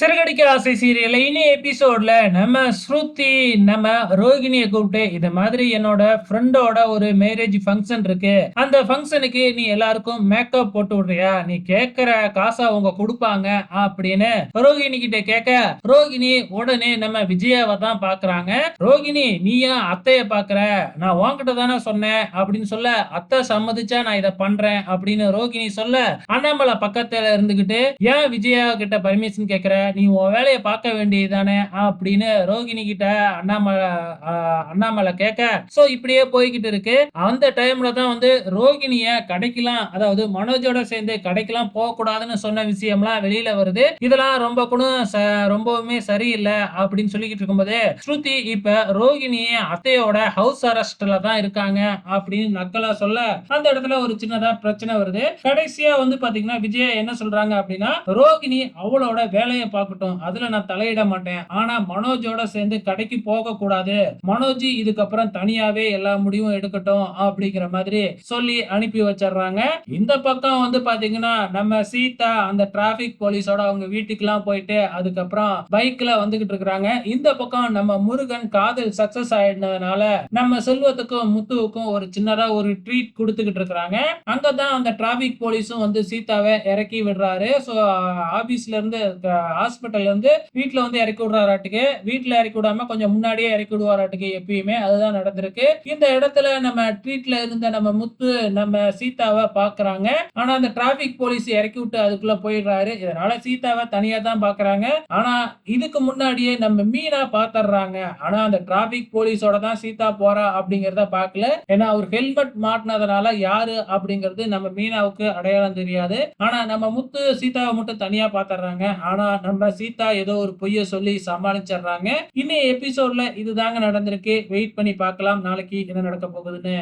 சிறகடிக்க ஆசை சீரியல்ல இனி எபிசோட்ல நம்ம ஸ்ருதி நம்ம ரோகிணியை கூப்பிட்டு இது மாதிரி என்னோட ஃப்ரெண்டோட ஒரு மேரேஜ் ஃபங்க்ஷன் இருக்கு. அந்த ஃபங்க்ஷனுக்கு நீ எல்லாருக்கும் மேக்கப் போட்டு விடுறியா? நீ கேட்கிற காசை அவங்க கொடுப்பாங்க அப்படின்னு ரோகிணி கிட்ட கேட்க ரோகிணி உடனே நம்ம விஜயாவை தான் பாக்குறாங்க. ரோகிணி நீ ஏன் அத்தைய பாக்குற? நான் உன்கிட்ட தானே சொன்னேன். அப்படின்னு சொல்ல அத்தை சம்மதிச்சா நான் இதை பண்றேன். அப்படின்னு ரோகிணி சொல்ல அண்ணாமலை பக்கத்துல இருந்துகிட்டு ஏன் விஜயா கிட்ட பர்மிஷன் கேட்கிற நீ உன் வேலையை பார்க்க வேண்டியதுதானே அப்படின்னு ரோகிணி கிட்ட அண்ணாமலை அண்ணாமலை கேட்க சோ இப்படியே போய்கிட்டு இருக்கு. அந்த டைம்ல தான் வந்து ரோகிணிய கடைக்கெல்லாம் அதாவது மனோஜோட சேர்ந்து கடைக்கெல்லாம் போகக்கூடாதுன்னு சொன்ன விஷயம்லாம் வெளியில வருது. இதெல்லாம் ரொம்ப கூட ச- ரொம்பவுமே சரியில்லை அப்படின்னு சொல்லிக்கிட்டு இருக்கும்போது ஸ்ருதி இப்ப ரோகிணிய அத்தையோட ஹவுஸ் அரெஸ்ட்ல தான் இருக்காங்க அப்படின்னு நக்கலா சொல்ல அந்த இடத்துல ஒரு சின்னதா பிரச்சனை வருது. கடைசியா வந்து பாத்தீங்கன்னா விஜய் என்ன சொல்றாங்க அப்படின்னா ரோகிணி அவளோட வேலையை பார்க்கட்டும். அதுல நான் தலையிட மாட்டேன். ஆனா மனோஜோட சேர்ந்து கடைக்கு போக கூடாது மனோஜ் இதுக்கப்புறம் தனியாவே எல்லா முடிவும் எடுக்கட்டும் அப்படிங்கிற மாதிரி சொல்லி அனுப்பி வச்சிடுறாங்க. இந்த பக்கம் வந்து பாத்தீங்கன்னா நம்ம சீதா அந்த டிராபிக் போலீஸோட அவங்க வீட்டுக்கெல்லாம் போயிட்டு அதுக்கப்புறம் பைக்ல வந்துகிட்டு இருக்கிறாங்க. இந்த பக்கம் நம்ம முருகன் காதல் சக்சஸ் ஆயிடுனதுனால நம்ம செல்வத்துக்கும் முத்துவுக்கும் ஒரு சின்னதா ஒரு ட்ரீட் கொடுத்துக்கிட்டு இருக்கிறாங்க. அங்கதான் அந்த டிராபிக் போலீஸும் வந்து சீதாவை இறக்கி விடுறாரு. ஸோ ஆபீஸ்ல இருந்து ஹாஸ்பிட்டல் வந்து வீட்ல வந்து இறக்கி விடுறாராட்டுக்கு. வீட்ல இறக்கி விடாம கொஞ்சம் முன்னாடியே இறக்கி விடுவாராட்டுக்கு எப்பயுமே. அதுதான் நடந்திருக்கு. இந்த இடத்துல நம்ம ட்ரீட்ல இருந்த நம்ம முத்து நம்ம சீதாவை பாக்குறாங்க ஆனா அந்த டிராபிக் போலீஸ் இறக்கி விட்டு அதுக்குள்ள போயிடுறாரு. இதனால சீதாவை தனியா தான் பாக்குறாங்க ஆனா இதுக்கு முன்னாடியே நம்ம மீனா பாத்துறாங்க ஆனா அந்த டிராபிக் போலீஸோட தான் சீதா போறா அப்படிங்கறத பாக்கல ஏன்னா அவர் ஹெல்மெட் மாட்டினதுனால யாரு அப்படிங்கிறது நம்ம மீனாவுக்கு அடையாளம் தெரியாது. ஆனா நம்ம முத்து சீதாவை மட்டும் தனியா பாத்துறாங்க ஆனா நம்ம சீதா ஏதோ ஒரு பொய்ய சொல்லி சமாளிச்சிடுறாங்க. இன்னும் எபிசோட்ல இதுதாங்க நடந்திருக்கு. வெயிட் பண்ணி பார்க்கலாம். நாளைக்கு என்ன நடக்க போகுதுன்னு.